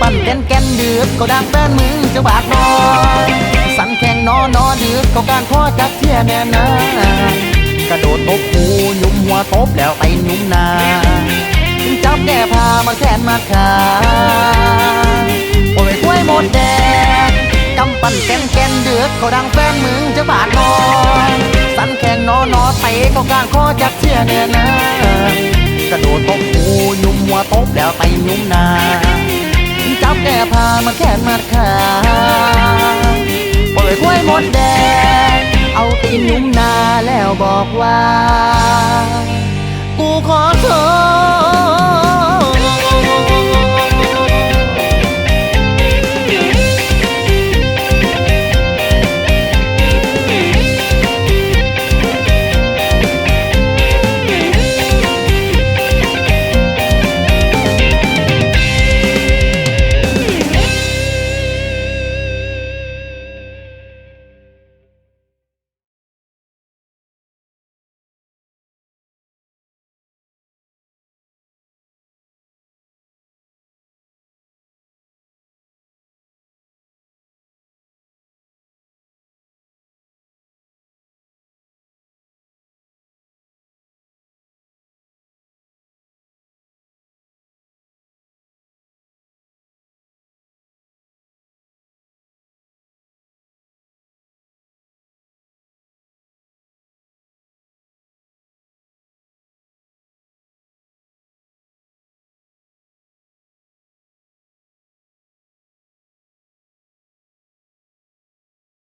ปั่นแกนแกนเดือดก็ดังแฟนมึงจะบาดนอนสันแข่งนอนอเดือดก็การข้อจักเทียแน่นากระโดดตบหูหยุมหัวตบแล้วไปหยุมนาจับแก้ผ้ามาแขนมาขาโอ้ยกล้วยหมดแดงกำปั่นแกนแกนเดือดก็ดังแฟนมึงจะบาดนอนสันแข่งนอนอเตะก็การข้อจักเทียแน่นากระโดดตบหูหยุมหัวตบแล้วไปหยุมนา จับแก้ผ้ามาแขนมาขาเปิดห้วยมดแดง เอาตีนยุ่มนาแล้วบอกว่า